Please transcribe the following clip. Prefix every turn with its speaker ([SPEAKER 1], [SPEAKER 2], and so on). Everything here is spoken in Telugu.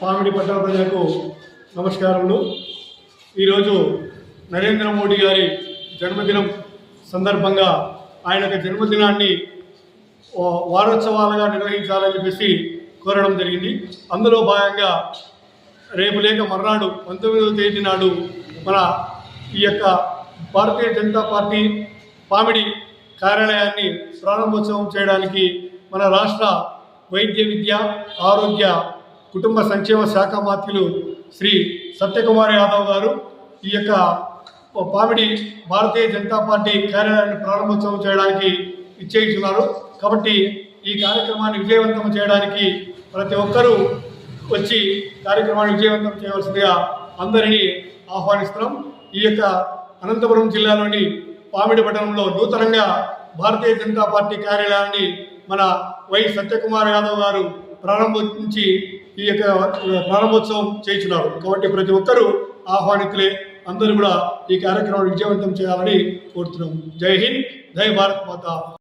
[SPEAKER 1] పామిడి పట్టణ ప్రజలకు నమస్కారములు. ఈరోజు నరేంద్ర మోడీ గారి జన్మదినం సందర్భంగా ఆయన యొక్క జన్మదినాన్ని వారోత్సవాలుగా నిర్వహించాలని చెప్పేసి కోరడం జరిగింది. అందులో భాగంగా రేపు లేక మర్నాడు పంతొమ్మిదవ తేదీ నాడు మన ఈ యొక్క భారతీయ జనతా పార్టీ పామిడి కార్యాలయాన్ని ప్రారంభోత్సవం చేయడానికి మన రాష్ట్ర వైద్య విద్య ఆరోగ్య కుటుంబ సంక్షేమ శాఖ మాత్రులు శ్రీ సత్యకుమార్ యాదవ్ గారు ఈ యొక్క పామిడి భారతీయ జనతా పార్టీ కార్యాలయాన్ని ప్రారంభోత్సవం చేయడానికి ఇచ్చేస్తున్నారు కాబట్టి ఈ కార్యక్రమాన్ని విజయవంతం చేయడానికి ప్రతి ఒక్కరూ వచ్చి కార్యక్రమాన్ని విజయవంతం చేయవలసిందిగా అందరినీ ఆహ్వానిస్తున్నాం. ఈ యొక్క అనంతపురం జిల్లాలోని పామిడి పట్టణంలో నూతనంగా భారతీయ జనతా పార్టీ కార్యాలయాన్ని మన వై సత్యకుమార్ యాదవ్ గారు ప్రారంభించి ఈ యొక్క ప్రారంభోత్సవం చేయించున్నారు. కాబట్టి ప్రతి ఒక్కరూ ఆహ్వానితులే. అందరూ కూడా ఈ కార్యక్రమాన్ని విజయవంతం చేయాలని కోరుతున్నాం జై హింద్ జై భారత్ మాత